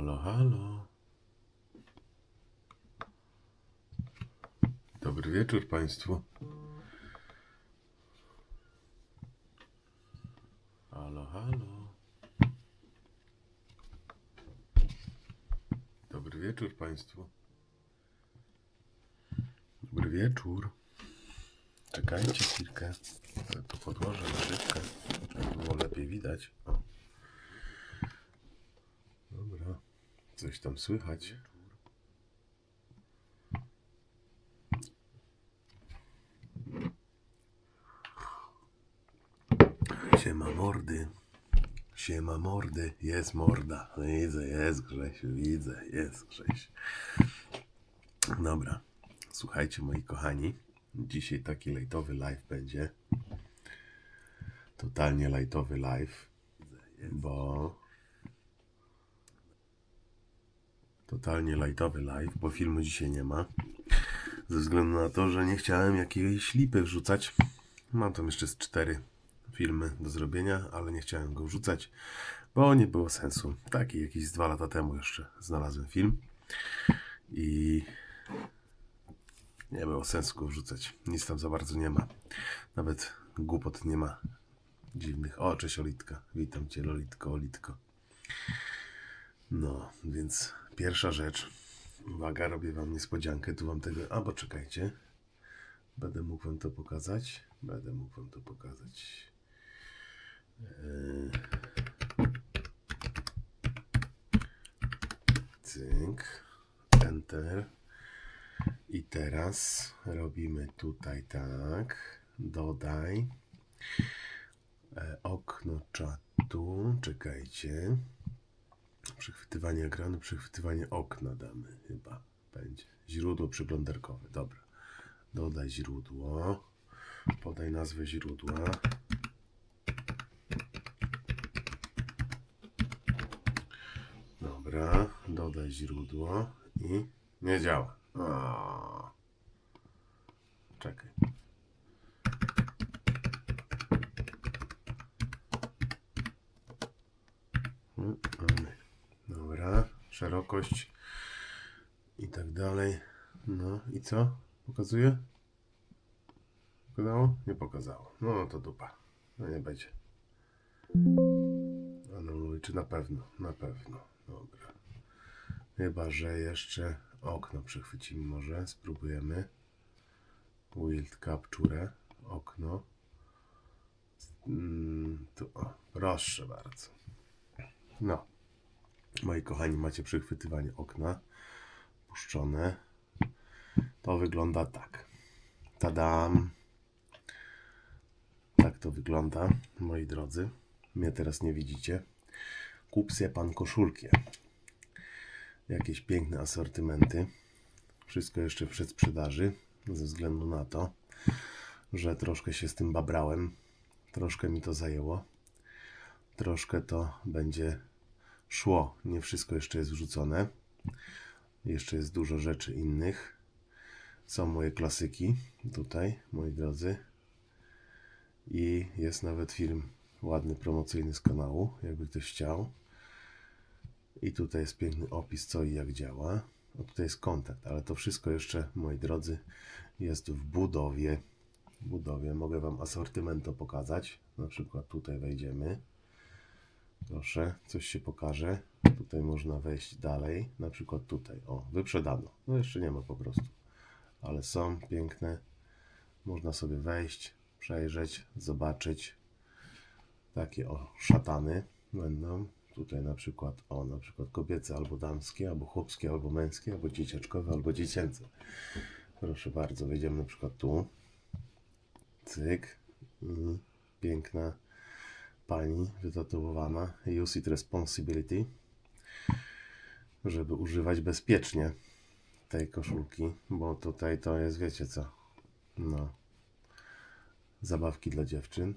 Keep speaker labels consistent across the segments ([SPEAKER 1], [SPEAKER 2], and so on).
[SPEAKER 1] Halo, halo. Dobry wieczór Państwu. Halo, halo. Dobry wieczór Państwu. Dobry wieczór. Czekajcie chwilkę. Tu podłożę szybkę, żeby było lepiej widać. O. Dobra. Coś tam słychać. Siema mordy. Siema mordy. Jest morda. Widzę, jest Grzesiu, widzę, jest Grzesiu. Dobra. Słuchajcie moi kochani. Dzisiaj taki lajtowy live będzie. Totalnie lajtowy live. Bo totalnie lightowy live, bo filmu dzisiaj nie ma. Ze względu na to, że nie chciałem jakiejś lipy wrzucać. Mam tam jeszcze z cztery filmy do zrobienia, ale nie chciałem go wrzucać, bo nie było sensu. Taki jakiś dwa lata temu jeszcze znalazłem film i nie było sensu go wrzucać. Nic tam za bardzo nie ma. Nawet głupot nie ma dziwnych. O, cześć Olitka. Witam cię, Lolitko, Olitko. No, więc pierwsza rzecz. Uwaga, robię wam niespodziankę. Tu wam tego. A, bo czekajcie. Będę mógł wam to pokazać. Będę mógł wam to pokazać. Eee. Cynk. Enter. I teraz robimy tutaj tak. Dodaj. E, okno czatu. Czekajcie. Przechwytywanie ekranu, przechwytywanie okna damy chyba. Będzie. Źródło przeglądarkowe. Dobra. Dodaj źródło. Podaj nazwę źródła. Dobra. Dodaj źródło i nie działa. O. Czekaj. Szerokość i tak dalej. No i co? Pokazuje? Pokazało? Nie pokazało. No, no to dupa. No nie będzie. Anuluj, czy na pewno? Na pewno. Dobra. Chyba, że jeszcze okno przechwycimy może. Spróbujemy. Wild Capture. Okno. Mm, tu, o, proszę bardzo. No. Moi kochani, macie przechwytywanie okna puszczone. To wygląda tak. Tadam. Tak to wygląda, moi drodzy. Mnie teraz nie widzicie. Kupcie pan koszulkę. Jakieś piękne asortymenty. Wszystko jeszcze w przedsprzedaży. Ze względu na to, że troszkę się z tym babrałem. Troszkę mi to zajęło. Troszkę to będzie szło. Nie wszystko jeszcze jest wrzucone. Jeszcze jest dużo rzeczy innych. Są moje klasyki tutaj, moi drodzy. I jest nawet film ładny, promocyjny z kanału, jakby ktoś chciał. I tutaj jest piękny opis, co i jak działa. A tutaj jest kontakt, ale to wszystko jeszcze, moi drodzy, jest w budowie. W budowie. Mogę Wam asortymento pokazać. Na przykład tutaj wejdziemy. Proszę, coś się pokaże. Tutaj można wejść dalej, na przykład tutaj. O, wyprzedano. No jeszcze nie ma po prostu, ale są piękne. Można sobie wejść, przejrzeć, zobaczyć. Takie o szatany będą. Tutaj na przykład, o, na przykład kobiece albo damskie, albo chłopskie, albo męskie, albo dzieciaczkowe, albo dziecięce. Proszę bardzo, wejdziemy na przykład tu. Cyk. I piękna pani wytatuowana use it responsibility żeby używać bezpiecznie tej koszulki, bo tutaj to jest, wiecie co, no, zabawki dla dziewczyn,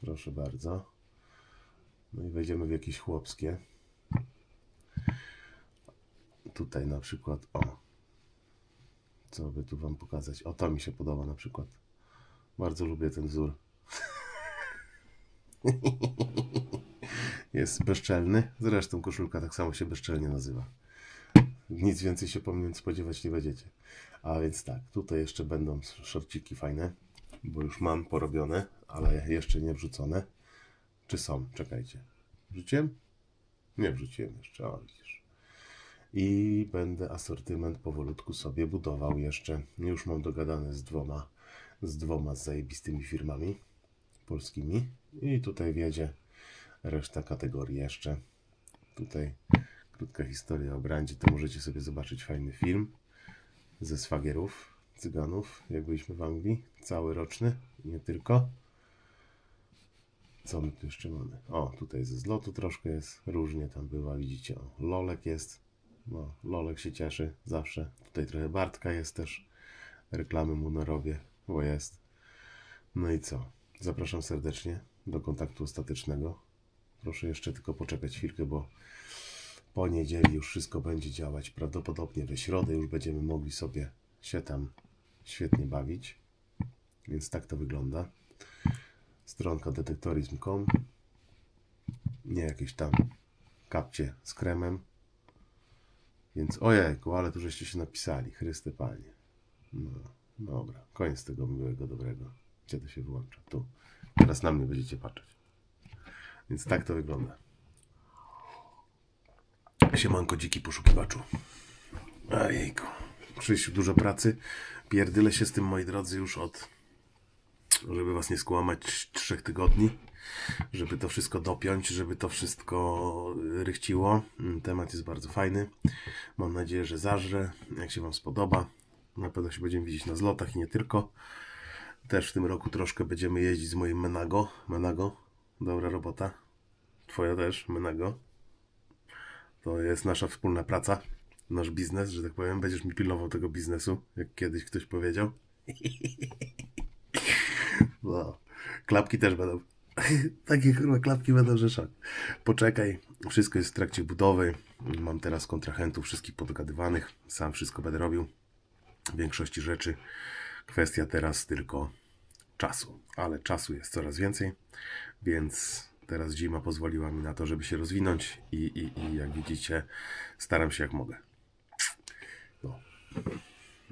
[SPEAKER 1] proszę bardzo. No i wejdziemy w jakieś chłopskie. Tutaj na przykład, o, co by tu wam pokazać, o to mi się podoba na przykład. Bardzo lubię ten wzór. Jest bezczelny. Zresztą koszulka tak samo się bezczelnie nazywa. Nic więcej się po mnie spodziewać nie będziecie. A więc tak, tutaj jeszcze będą szorciki fajne, bo już mam porobione, ale jeszcze nie wrzucone. Czy są? Czekajcie. Wrzuciłem? Nie wrzuciłem jeszcze, o widzisz. I będę asortyment powolutku sobie budował jeszcze. Już mam dogadane z dwoma, z dwoma zajebistymi firmami polskimi. I tutaj wiedzie reszta kategorii jeszcze. Tutaj krótka historia o brandzie, to możecie sobie zobaczyć fajny film ze swagierów, cyganów, jak byliśmy w Anglii, cały roczny, nie tylko. Co my tu jeszcze mamy? O, tutaj ze zlotu troszkę jest, różnie tam bywa, widzicie, o, Lolek jest, no, Lolek się cieszy zawsze, tutaj trochę Bartka jest też, reklamy mu na robię, bo jest. No i co? Zapraszam serdecznie do kontaktu ostatecznego. Proszę jeszcze tylko poczekać chwilkę, bo po niedzieli już wszystko będzie działać. Prawdopodobnie we środę już będziemy mogli sobie się tam świetnie bawić. Więc tak to wygląda. Stronka detektorizm.com. Nie jakieś tam kapcie z kremem. Więc ojejku, ale tu żeście się napisali. Chryste Panie. No, dobra, koniec tego miłego, dobrego. Gdzie to się wyłącza? Tu. Teraz na mnie będziecie patrzeć. Więc tak to wygląda. Siemanko, dziki poszukiwaczu. Ojejku. Krzysiu, dużo pracy. Pierdylę się z tym, moi drodzy, już od, żeby was nie skłamać, trzech tygodni. Żeby to wszystko dopiąć, żeby to wszystko rychciło. Mm, Temat jest bardzo fajny. Mam nadzieję, że zażre. Jak się wam spodoba. Na pewno się będziemy widzieć na zlotach i nie tylko. Też w tym roku troszkę będziemy jeździć z moim Menago. Menago, dobra robota. Twoja też, Menago. To jest nasza wspólna praca, nasz biznes, że tak powiem. Będziesz mi pilnował tego biznesu, jak kiedyś ktoś powiedział. No. Klapki też będą. Takie kurwa klapki będą, że szok. Poczekaj, wszystko jest w trakcie budowy. Mam teraz kontrahentów wszystkich podgadywanych. Sam wszystko będę robił. W większości rzeczy. Kwestia teraz tylko czasu. Ale czasu jest coraz więcej, więc teraz zima pozwoliła mi na to, żeby się rozwinąć i, i, i jak widzicie, staram się jak mogę. No.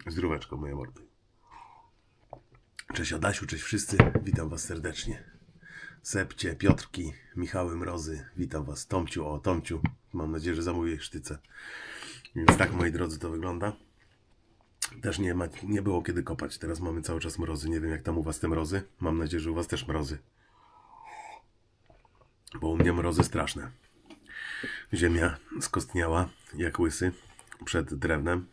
[SPEAKER 1] Zdróweczko, moje mordy. Cześć Adasiu, cześć wszyscy, witam was serdecznie. Sepcie, Piotrki, Michały Mrozy, witam was. Tomciu, o Tomciu, mam nadzieję, że zamówię sztycę. Więc tak, moi drodzy, to wygląda. Też nie, ma, nie było kiedy kopać. Teraz mamy cały czas mrozy. Nie wiem, jak tam u was te mrozy. Mam nadzieję, że u was też mrozy. Bo u mnie mrozy straszne. Ziemia skostniała jak łysy przed drewnem.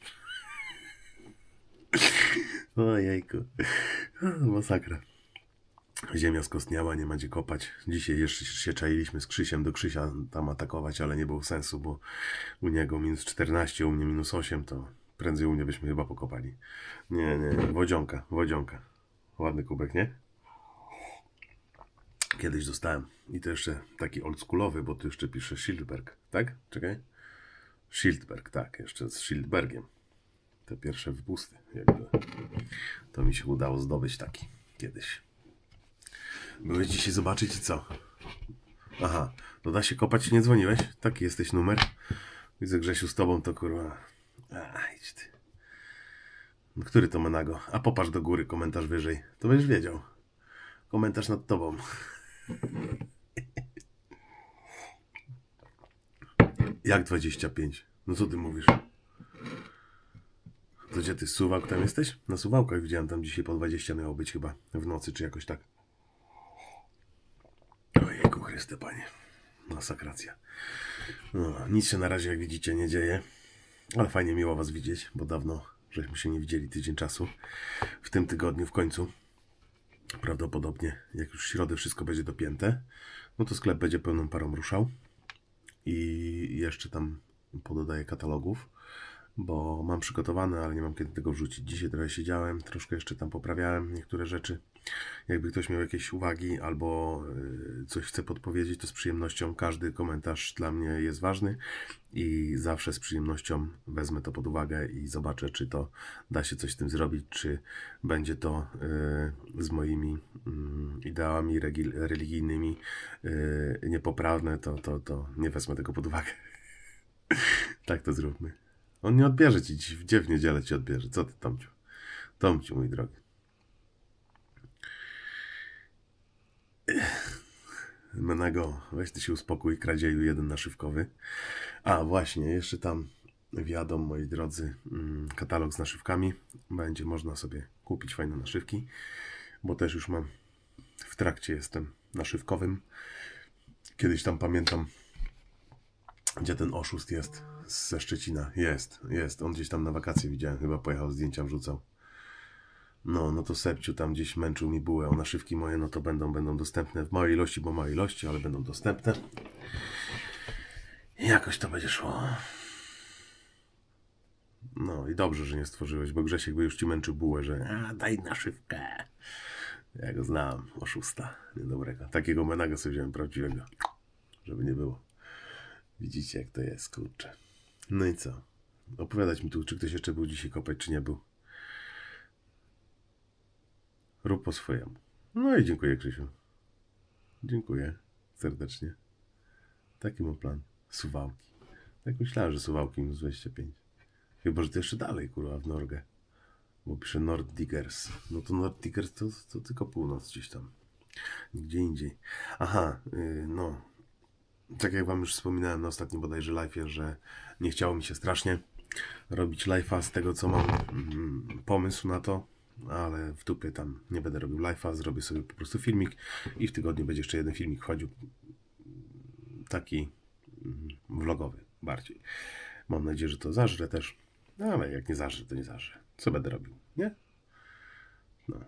[SPEAKER 1] Ojejku. Masakra. Ziemia skostniała, nie ma gdzie kopać. Dzisiaj jeszcze się czailiśmy z Krzysiem do Krzysia tam atakować, ale nie było sensu, bo u niego minus 14, u mnie minus 8, to prędzej u mnie byśmy chyba pokopali. Nie, nie, wodzionka, wodzionka. Ładny kubek, nie? Kiedyś dostałem. I to jeszcze taki oldschoolowy, bo tu jeszcze pisze Schildberg, tak? Czekaj. Schildberg, tak, jeszcze z Schildbergiem. Te pierwsze wypusty, jakby. To mi się udało zdobyć taki kiedyś. Byłeś dzisiaj zobaczyć i co? Aha, no da się kopać, nie dzwoniłeś? Taki jesteś numer. Widzę Grzesiu z tobą, to kurwa. A, idź ty. Który to Menago? A popatrz do góry, komentarz wyżej. To będziesz wiedział. Komentarz nad tobą. Jak 25? No co ty mówisz? To gdzie ty, z Suwałk tam jesteś? Na Suwałkach widziałem, tam dzisiaj po 20 miało być chyba. W nocy, czy jakoś tak. Ojejku Chryste, Panie. Masakracja. No, nic się na razie, jak widzicie, nie dzieje. Ale fajnie miło Was widzieć, bo dawno żeśmy się nie widzieli tydzień czasu. W tym tygodniu w końcu. Prawdopodobnie, jak już w środę wszystko będzie dopięte, no to sklep będzie pełną parą ruszał. I jeszcze tam pododaję katalogów. bo mam przygotowane, ale nie mam kiedy tego wrzucić. Dzisiaj trochę siedziałem, troszkę jeszcze tam poprawiałem niektóre rzeczy. Jakby ktoś miał jakieś uwagi albo y, coś chce podpowiedzieć, to z przyjemnością każdy komentarz dla mnie jest ważny i zawsze z przyjemnością wezmę to pod uwagę i zobaczę, czy to da się coś z tym zrobić, czy będzie to y, z moimi mm, ideałami religijnymi y, niepoprawne, to, to, to nie wezmę tego pod uwagę. tak to zróbmy. On nie odbierze ci dziś, gdzie w niedzielę ci odbierze. Co ty, Tomciu? Tomciu, mój drogi. Menego, weź ty się uspokój, kradzieju jeden naszywkowy. A właśnie, jeszcze tam wiadomo, moi drodzy, mm, katalog z naszywkami. Będzie można sobie kupić fajne naszywki, bo też już mam, w trakcie jestem naszywkowym. Kiedyś tam pamiętam, gdzie ten oszust jest ze Szczecina. Jest, jest. On gdzieś tam na wakacje widziałem, chyba pojechał, zdjęcia wrzucał. No, no to Sepciu tam gdzieś męczył mi bułę. O naszywki moje, no to będą, będą dostępne w małej ilości, bo małej ilości, ale będą dostępne. I jakoś to będzie szło. No i dobrze, że nie stworzyłeś, bo Grzesiek by już ci męczył bułę, że a, daj naszywkę. Ja go znam, oszusta, niedobrego. Takiego menaga sobie wziąłem prawdziwego, żeby nie było. Widzicie, jak to jest, kurczę. No i co? Opowiadać mi tu, czy ktoś jeszcze był dzisiaj kopać, czy nie był. Rób po swojemu. No i dziękuję, Krzysiu. Dziękuję serdecznie. Taki mam plan. Suwałki. Tak myślałem, że suwałki minus 25. Chyba, że to jeszcze dalej, kurwa, w Norgę. Bo pisze Norddiggers. No to Norddiggers to, to tylko północ gdzieś tam. Gdzie indziej. Aha, yy, no. Tak jak wam już wspominałem na ostatnim bodajże live'ie, że nie chciało mi się strasznie robić live'a z tego, co mam mm, pomysł na to, ale w dupie tam nie będę robił live'a, zrobię sobie po prostu filmik i w tygodniu będzie jeszcze jeden filmik wchodził. Taki mm, vlogowy bardziej. Mam nadzieję, że to zażrę też, no, ale jak nie zażrę, to nie zażrę. Co będę robił, nie? No.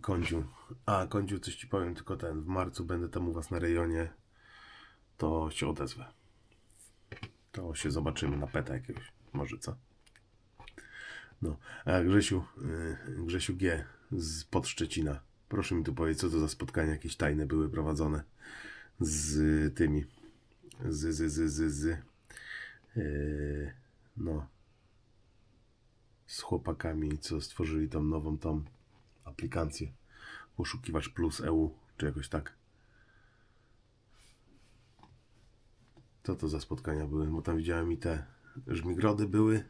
[SPEAKER 1] Kądziu. A, Kądziu, coś ci powiem, tylko ten, w marcu będę tam u was na rejonie, to się odezwę. To się zobaczymy na peta jakiegoś, może co? No, a Grzesiu, y, Grzesiu G z Podszczecina. Proszę mi tu powiedzieć, co to za spotkania jakieś tajne były prowadzone z tymi, z, z, z, z, z yy, no, z chłopakami, co stworzyli tą nową tą aplikację. Poszukiwacz Plus EU, czy jakoś tak. Co to za spotkania były? Bo tam widziałem i te żmigrody były.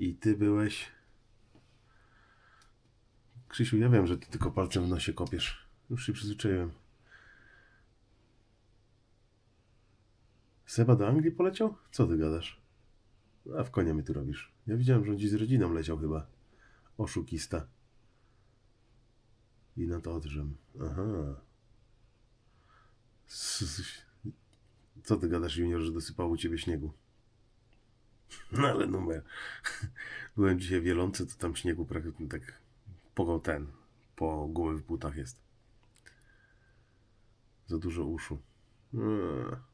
[SPEAKER 1] I ty byłeś. Krzysiu, ja wiem, że ty tylko palcem w nosie kopiesz. Już się przyzwyczaiłem. Seba do Anglii poleciał? Co ty gadasz? A w konia mi tu robisz. Ja widziałem, że on dziś z rodziną leciał chyba. Oszukista. I na to odrzem. Aha. Co ty gadasz, Junior, że dosypało u ciebie śniegu? No ale numer. Byłem dzisiaj w Wielące, to tam śniegu praktycznie tak po ten, po głowy w butach jest. Za dużo uszu. Eee.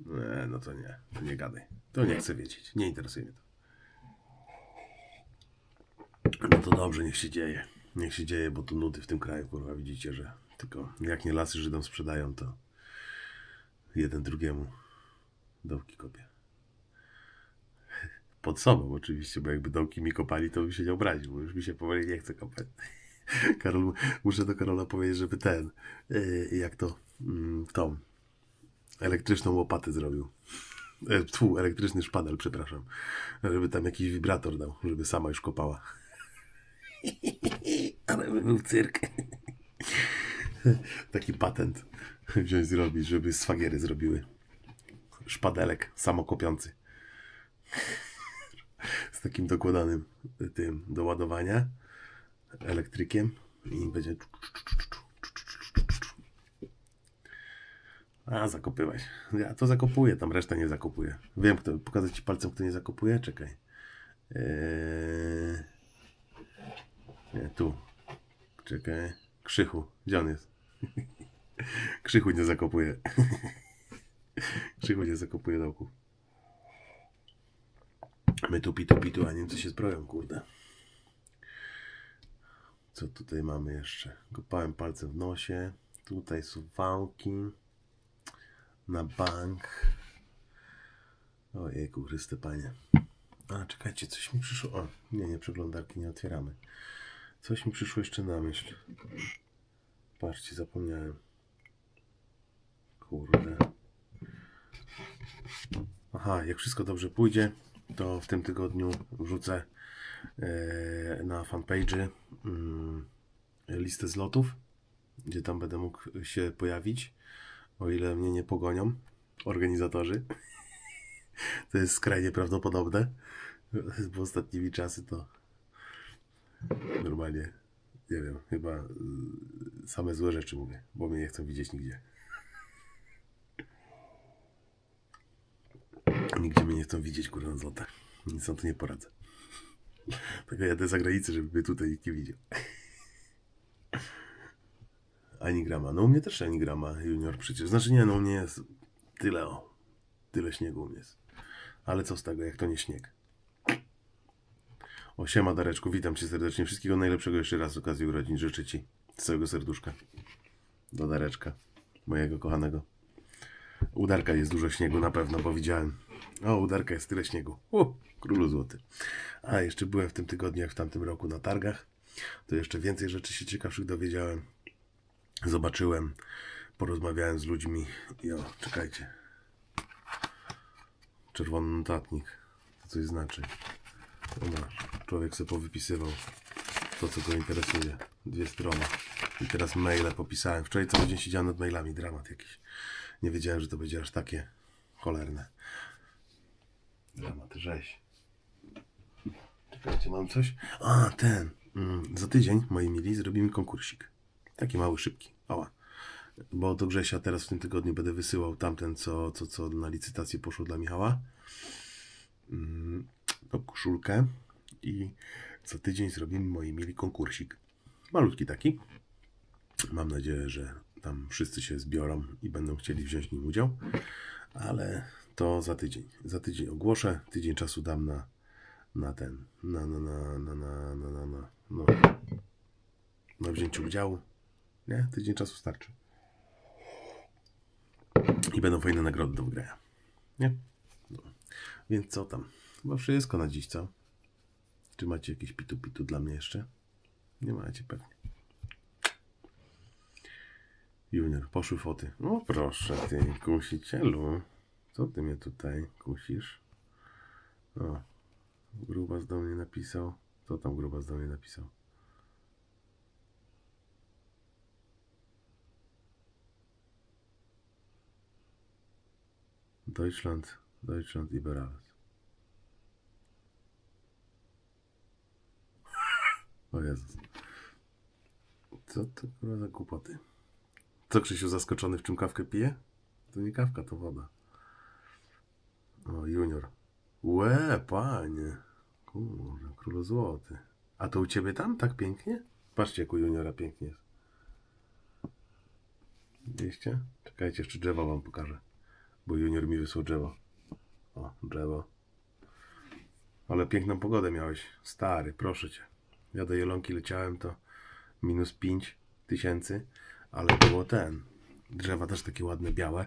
[SPEAKER 1] Nie, no to nie, to nie gadaj. To nie chcę wiedzieć, nie interesuje mnie to. No to dobrze, niech się dzieje. Niech się dzieje, bo tu nudy w tym kraju, kurwa, widzicie, że tylko jak nie lasy Żydom sprzedają, to jeden drugiemu dołki kopie. Pod sobą oczywiście, bo jakby dołki mi kopali, to bym się nie obraził, bo już mi się powoli nie chce kopać. Karol, muszę do Karola powiedzieć, żeby ten, yy, jak to, mm, tą elektryczną łopatę zrobił. E, Tfu, elektryczny szpadel, przepraszam. Żeby tam jakiś wibrator dał, żeby sama już kopała. Ale by był cyrk. Taki patent wziąć zrobić, żeby swagiery zrobiły. Szpadelek samokopiący. Z takim dokładanym tym do ładowania elektrykiem i będzie a, zakopyłeś. Ja to zakopuję, tam resztę nie zakopuję. Wiem, kto, pokazać ci palcem, kto nie zakopuje? Czekaj. Eee... Nie, tu. Czekaj. Krzychu. Gdzie on jest? Krzychu nie zakopuje. Krzychu nie zakopuje dołku. My tu pitu pitu, a Niemcy się zbroją, kurde. Co tutaj mamy jeszcze? Kopałem palce w nosie. Tutaj suwałki. Na bank. Ojejku, Chryste Panie. A, czekajcie, coś mi przyszło. O, nie, nie, przeglądarki nie otwieramy. Coś mi przyszło jeszcze na myśl. Patrzcie, zapomniałem. Kurde. Aha, jak wszystko dobrze pójdzie, to w tym tygodniu wrzucę e, na fanpage'y mm, listę zlotów, gdzie tam będę mógł się pojawić, o ile mnie nie pogonią organizatorzy. To jest skrajnie prawdopodobne, bo ostatnimi czasy to normalnie, nie wiem, chyba same złe rzeczy mówię, bo mnie nie chcą widzieć nigdzie. Nigdzie mnie nie chcą widzieć, kurwa, na złotach. Nic na to nie poradzę. Tylko jadę za granicę, żeby mnie tutaj nikt nie widział. Ani grama. No u mnie też ani grama junior przecież. Znaczy nie, no u mnie jest tyle o. Tyle śniegu u mnie jest. Ale co z tego, jak to nie śnieg? O, siema Dareczku, witam Cię serdecznie. Wszystkiego najlepszego jeszcze raz z okazji urodzin. Życzę Ci z całego serduszka. Do Dareczka, mojego kochanego. U Darka jest dużo śniegu na pewno, bo widziałem. O, u Darka jest tyle śniegu. U, królu złoty. A, jeszcze byłem w tym tygodniu, jak w tamtym roku na targach. To jeszcze więcej rzeczy się ciekawszych dowiedziałem. Zobaczyłem, porozmawiałem z ludźmi. I o, czekajcie. Czerwony notatnik. To coś znaczy. Masz. Człowiek sobie powypisywał to, co go interesuje. Dwie strony. I teraz maile popisałem. Wczoraj cały dzień siedziałem nad mailami. Dramat jakiś. Nie wiedziałem, że to będzie aż takie cholerne. Dramat, rzeź. Czekajcie, mam coś? A, ten. Mm, za tydzień, moi mili, zrobimy konkursik. Taki mały, szybki. Ała. Bo do Grzesia teraz w tym tygodniu będę wysyłał tamten, co, co, co na licytację poszło dla Michała. Mm, no, koszulkę. I za tydzień zrobimy, moi mili, konkursik. Malutki taki. Mam nadzieję, że tam wszyscy się zbiorą i będą chcieli wziąć w nim udział. Ale to za tydzień. Za tydzień ogłoszę. Tydzień czasu dam na, na ten. Na, na, na, na, na, na, na, na, no, na wzięciu udziału. Nie? Tydzień czasu starczy. I będą fajne nagrody do wygrania. Nie? No. Więc co tam? Chyba wszystko na dziś, co? Czy macie jakieś pitu-pitu dla mnie jeszcze? Nie macie pewnie. Junior, poszły foty. No proszę ty, kusicielu. Co ty mnie tutaj kusisz? O, Grubas do mnie napisał. Co tam Grubas do mnie napisał? Deutschland, Deutschland Liberales. O Jezus. Co to kurwa za głupoty? Co Krzysiu zaskoczony w czym kawkę pije? To nie kawka, to woda. O, junior. Łe, panie. Kurde, królu złoty. A to u ciebie tam tak pięknie? Patrzcie, jak u juniora pięknie jest. Widzieliście? Czekajcie, jeszcze drzewo wam pokażę. Bo junior mi wysłał drzewo. O, drzewo. Ale piękną pogodę miałeś. Stary, proszę cię. Ja do Jelonki leciałem to minus 5 tysięcy, ale było ten. Drzewa też takie ładne, białe,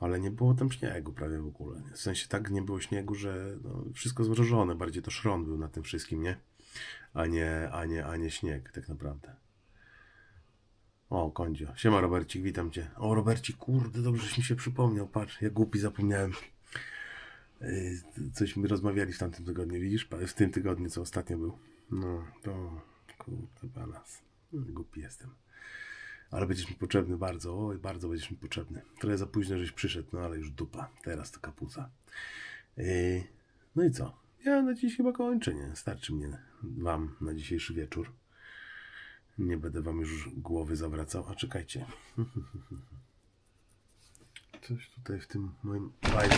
[SPEAKER 1] ale nie było tam śniegu prawie w ogóle. Nie? W sensie tak nie było śniegu, że no, wszystko zmrożone, bardziej to szron był na tym wszystkim, nie? A nie, a nie, a nie śnieg, tak naprawdę. O, Kondzio. Siema Robercik, witam cię. O, Robercik, kurde, dobrze, mi się przypomniał. Patrz, jak głupi zapomniałem. Yy, Coś my rozmawiali w tamtym tygodniu, widzisz? W tym tygodniu, co ostatnio był. No, to kurde, balans. Głupi jestem. Ale będziesz mi potrzebny bardzo, oj, bardzo będziesz mi potrzebny. Trochę za późno, żeś przyszedł, no ale już dupa. Teraz to kapuca. Yy, no i co? Ja na dziś chyba kończę, nie? Starczy mnie wam na dzisiejszy wieczór. Nie będę wam już głowy zawracał. A czekajcie. Coś tutaj w tym moim bajku.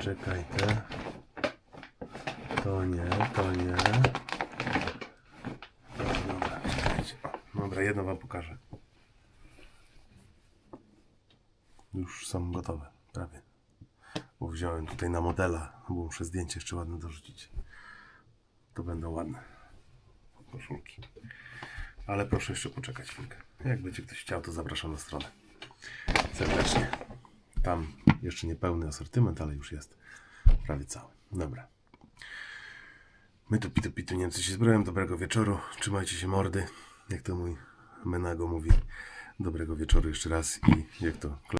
[SPEAKER 1] Czekaj te. To nie, to nie. Dobra, czekajcie. Dobra, jedno wam pokażę. Już są gotowe, prawie. Bo wziąłem tutaj na modela, bo muszę zdjęcie jeszcze ładne dorzucić. To będą ładne koszulki. Ale proszę jeszcze poczekać chwilkę. Jak będzie ktoś chciał, to zapraszam na stronę. Serdecznie. Tam jeszcze nie pełny asortyment, ale już jest prawie cały. Dobra. My tu pitu pitu Niemcy się zbroją. Dobrego wieczoru. Trzymajcie się mordy. Jak to mój Menago mówi. Dobrego wieczoru jeszcze raz i jak to